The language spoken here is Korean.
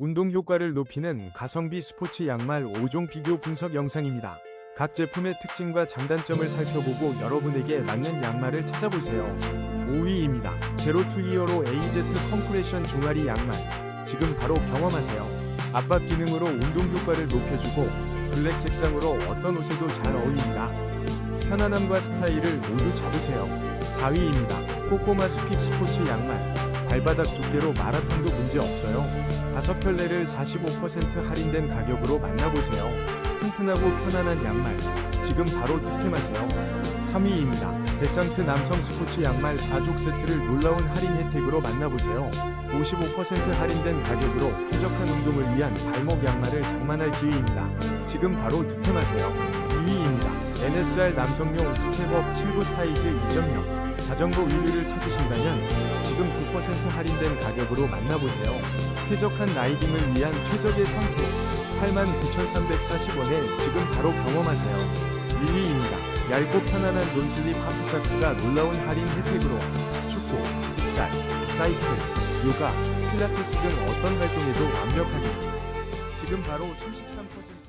운동 효과를 높이는 가성비 스포츠 양말 5종 비교 분석 영상입니다. 각 제품의 특징과 장단점을 살펴보고 여러분에게 맞는 양말을 찾아보세요. 5위입니다. 제로 투 히어로 AZ 컴프레션 종아리 양말. 지금 바로 경험하세요. 압박 기능으로 운동 효과를 높여주고 블랙 색상으로 어떤 옷에도 잘 어울립니다. 편안함과 스타일을 모두 잡으세요. 4위입니다. 꼬꼬마 스픽 스포츠 양말. 발바닥 두께로 마라톤도 문제 없어요. 다섯 켤레를 45% 할인된 가격으로 만나보세요. 튼튼하고 편안한 양말. 지금 바로 득템하세요. 3위입니다. 데상트 남성 스포츠 양말 4족 세트를 놀라운 할인 혜택으로 만나보세요. 55% 할인된 가격으로 쾌적한 운동을 위한 발목 양말을 장만할 기회입니다. 지금 바로 득템하세요. 2위입니다. NSR 남성용 스텝업 7구 타이즈 2.0 자전거 윌류를 찾으신다면 지금 9% 할인된 가격으로 만나보세요. 쾌적한 라이딩을 위한 최적의 선택 89,340원에 지금 바로 경험하세요. 1위입니다. 얇고 편안한 논슬립 하프삭스가 놀라운 할인 혜택으로 축구, 풋살, 사이클, 요가, 필라테스 등 어떤 활동에도 완벽하게 지금 바로 34